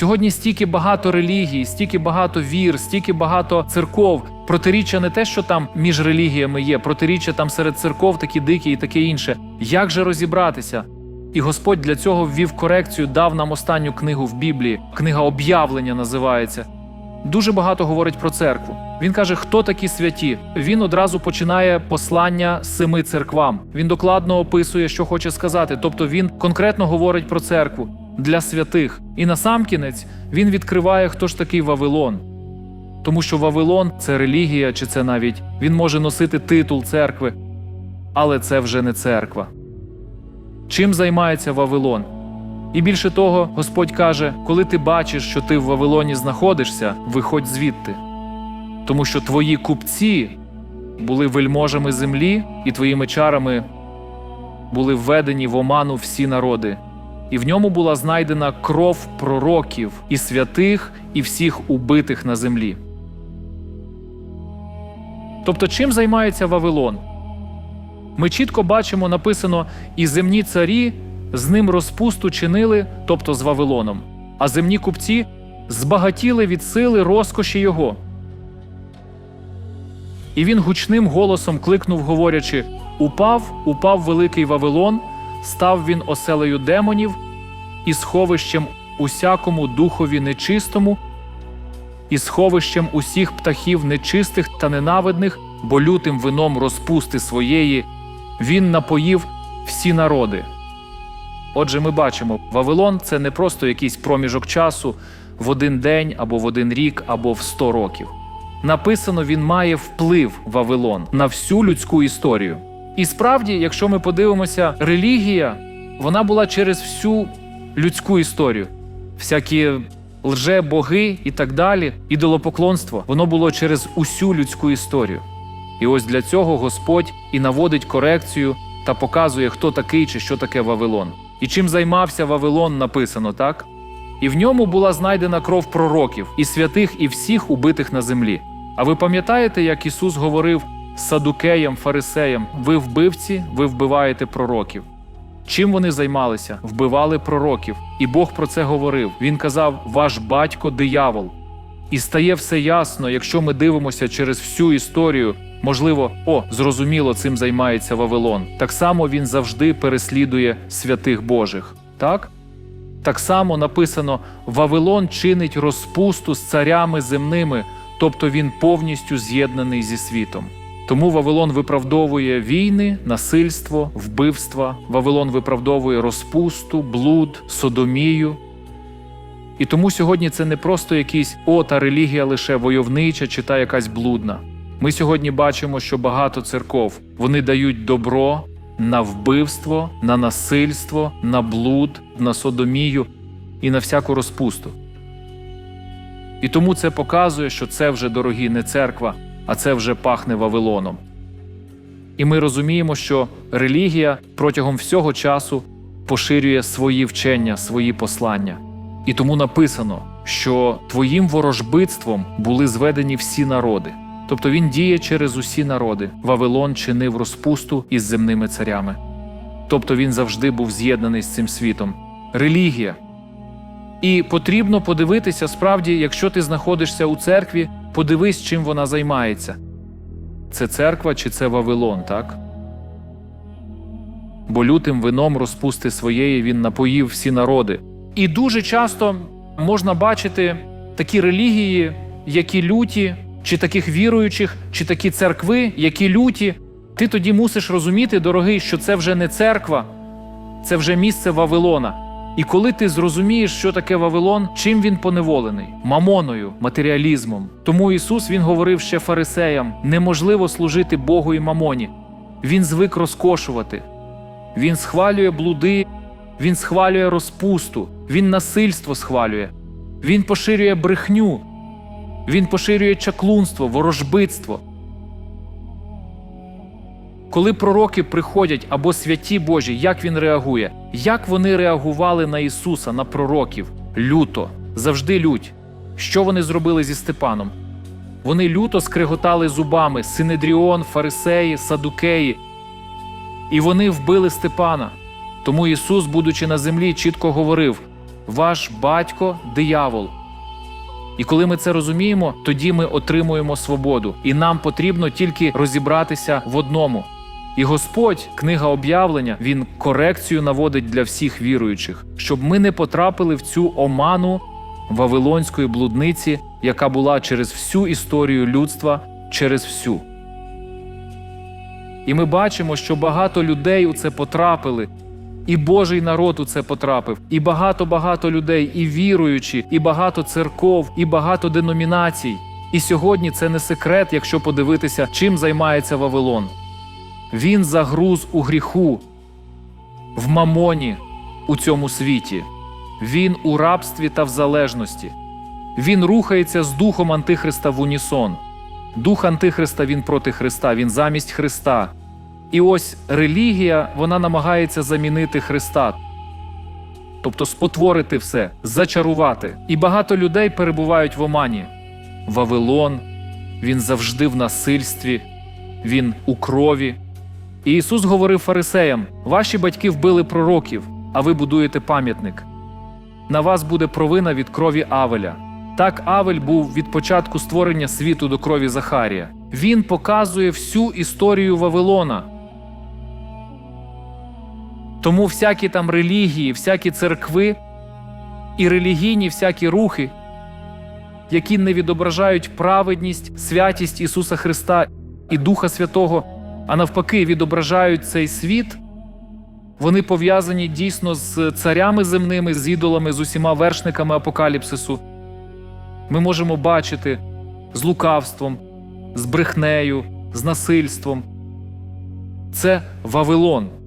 Сьогодні стільки багато релігій, стільки багато вір, стільки багато церков. Протиріччя не те, що там між релігіями є, протиріччя там серед церков такі дикі і таке інше. Як же розібратися? І Господь для цього ввів корекцію, дав нам останню книгу в Біблії. Книга об'явлення називається. Дуже багато говорить про церкву. Він каже, хто такі святі. Він одразу починає послання семи церквам. Він докладно описує, що хоче сказати. Тобто він конкретно говорить про церкву для святих. І насамкінець він відкриває, хто ж такий Вавилон. Тому що Вавилон це релігія, чи це навіть він може носити титул церкви, але це вже не церква. Чим займається Вавилон? І більше того, Господь каже: коли ти бачиш, що ти в Вавилоні знаходишся, виходь звідти. Тому що твої купці були вельможами землі, і твоїми чарами були введені в оману всі народи, і в ньому була знайдена кров пророків і святих, і всіх убитих на землі. Тобто, чим займається Вавилон? Ми чітко бачимо, написано: і земні царі з ним розпусту чинили, тобто з Вавилоном, а земні купці збагатіли від сили розкоші його. І він гучним голосом кликнув, говорячи: Упав, упав великий Вавилон, став він оселею демонів і сховищем усякому духові нечистому, і сховищем усіх птахів нечистих та ненавидних, бо лютим вином розпусти своєї він напоїв всі народи. Отже, ми бачимо, Вавилон це не просто якийсь проміжок часу в один день або в один рік, або в сто років. Написано, він має вплив Вавилон на всю людську історію. І справді, якщо ми подивимося, релігія вона була через всю людську історію. Всякі лже-боги і так далі, ідолопоклонство, воно було через усю людську історію. І ось для цього Господь і наводить корекцію та показує, хто такий чи що таке Вавилон. І чим займався Вавилон, написано так. І в ньому була знайдена кров пророків, і святих, і всіх убитих на землі. А ви пам'ятаєте, як Ісус говорив садукеям, фарисеям: ви вбивці, ви вбиваєте пророків. Чим вони займалися? Вбивали пророків. І Бог про це говорив. Він казав: Ваш батько диявол. І стає все ясно, якщо ми дивимося через всю історію. Можливо, о, зрозуміло, цим займається Вавилон. Так само він завжди переслідує святих Божих. Так? Так само написано: Вавилон чинить розпусту з царями земними, тобто він повністю з'єднаний зі світом. Тому Вавилон виправдовує війни, насильство, вбивства. Вавилон виправдовує розпусту, блуд, содомію. І тому сьогодні це не просто якийсь о, та релігія лише войовнича чи та якась блудна. Ми сьогодні бачимо, що багато церков вони дають добро на вбивство, на насильство, на блуд, на содомію і на всяку розпусту. І тому це показує, що це вже дорогі не церква, а це вже пахне Вавилоном. І ми розуміємо, що релігія протягом всього часу поширює свої вчення, свої послання. І тому написано, що твоїм ворожбитством були зведені всі народи. Тобто він діє через усі народи. Вавилон чинив розпусту із земними царями. Тобто він завжди був з'єднаний з цим світом. Релігія. І потрібно подивитися справді, якщо ти знаходишся у церкві, подивись, чим вона займається. Це церква чи це Вавилон, так? Бо лютим вином розпусти своєї він напоїв всі народи. І дуже часто можна бачити такі релігії, які люті, чи таких віруючих, чи такі церкви, які люті. Ти тоді мусиш розуміти, дорогий, що це вже не церква, це вже місце Вавилона. І коли ти зрозумієш, що таке Вавилон, чим він поневолений? Мамоною, матеріалізмом. Тому Ісус Він говорив ще фарисеям: неможливо служити Богу і мамоні. Він звик розкошувати, Він схвалює блуди, Він схвалює розпусту, Він насильство схвалює, Він поширює брехню, Він поширює чаклунство, ворожбитство. Коли пророки приходять або святі Божі, як він реагує? Як вони реагували на Ісуса, на пророків? Люто, завжди лють. Що вони зробили зі Степаном? Вони люто скриготали зубами Синедріон, Фарисеї, Садукеї. І вони вбили Степана. Тому Ісус, будучи на землі, чітко говорив: ваш батько диявол. І коли ми це розуміємо, тоді ми отримуємо свободу. І нам потрібно тільки розібратися в одному. І Господь, книга об'явлення, Він корекцію наводить для всіх віруючих, щоб ми не потрапили в цю оману вавилонської блудниці, яка була через всю історію людства, через всю. І ми бачимо, що багато людей у це потрапили, і Божий народ у це потрапив, і багато-багато людей, і віруючі, і багато церков, і багато деномінацій. І сьогодні це не секрет, якщо подивитися, чим займається Вавилон. Він загруз у гріху, в мамоні у цьому світі. Він у рабстві та в залежності. Він рухається з духом Антихриста в унісон. Дух Антихриста він проти Христа, він замість Христа. І ось релігія вона намагається замінити Христа, тобто спотворити все, зачарувати. І багато людей перебувають в омані. Вавилон, він завжди в насильстві, він у крові. І Ісус говорив фарисеям: ваші батьки вбили пророків, а ви будуєте пам'ятник. На вас буде провина від крові Авеля. Так Авель був від початку створення світу до крові Захарія. Він показує всю історію Вавилона. Тому всякі там релігії, всякі церкви і релігійні всякі рухи, які не відображають праведність, святість Ісуса Христа і Духа Святого, а навпаки, відображають цей світ, вони пов'язані дійсно з царями земними, з ідолами, з усіма вершниками апокаліпсису. Ми можемо бачити з лукавством, з брехнею, з насильством. Це Вавилон.